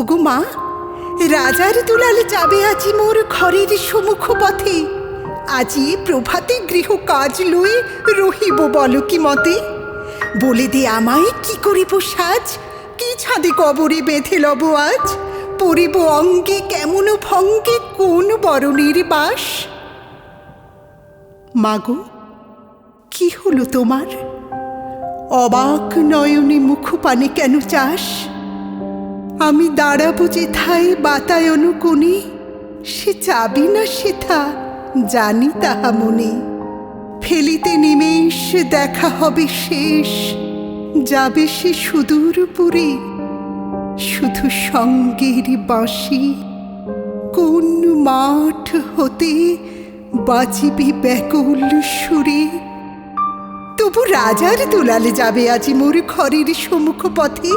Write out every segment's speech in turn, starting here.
ওগো মা, রাজার দুলাল যাবে আজি মোর ঘরের সম্মুখ পথে। আজি প্রভাতে গৃহ কাজ লই রহিব বল কি মতে। বলে দে আমায় কি করিব সাজ, কি ছাদে কবরে বেঁধে লব আজ? পরিব অঙ্গে কেমন ভঙ্গে কোন বরণের বাস? মাগো, কি হলো তোমার? অবাক নয়নে মুখ পানে কেন চাস আমি দাঁড়াবো যেথায় বাতায়ন কোণে, সে চাবি না সেথা জানি তাহা মনে। ফেলিতে নিমেষ, দেখা হবে শেষ, যাবে সে সুদূর পুরে। শুধু সঙ্গের বাঁশি, কোন মাঠ হতে বাজিবি ব্যাকুল সুরে? তবু রাজার দোলালে যাবে আজি মোর ঘরের সম্মুখ পথে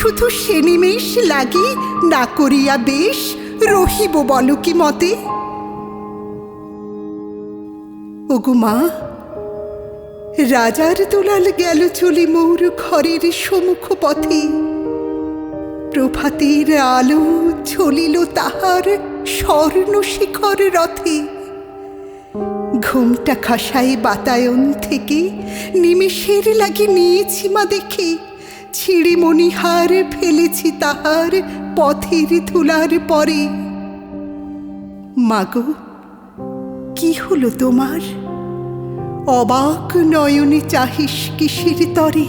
শুধু সে নিমেষ লাগি না করিয়া বেশ, রহিব বল কি মতে? ওগো মা, রাজার দোলাল গেল চলি মৌর ঘরের সম্মুখ পথে। প্রভাতের আলো ঝলিল তাহার স্বর্ণ শিখর রথে। ঘুমটা খাসায় বাতায়ন থেকে নিমেষের লাগি নিয়েছি মা দেখে। ছিঁড়ে মণিহার ফেলেছি তাহার পথের ধুলার পরে। মাগো, কি হলো তোমার? অবাক নয়নে চাহিস কিসের তরে?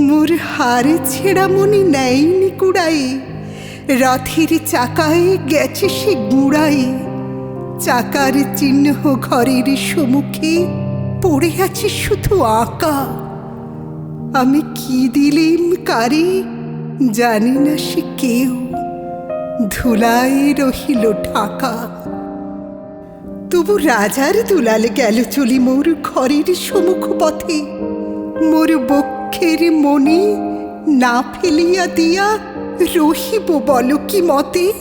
মোর হার ছেঁড়া মনে নেয়নি কুড়ায়ে রথের চাকায় গেছে সে গুড়ায়ে চাকার চিহ্ন ঘরের সম্মুখে পড়ে আছে শুধু আঁকা। আমি কি দিলিম কারি জানি না সে কেউ। ধুলায় রহিল ঢাকা। তবু রাজার দুলাল গেল চলি মোর ঘরের সম্মুখ পথে মোর বক্ষের মনে না ফেলিয়া দিয়া রহিব বল কি মতে?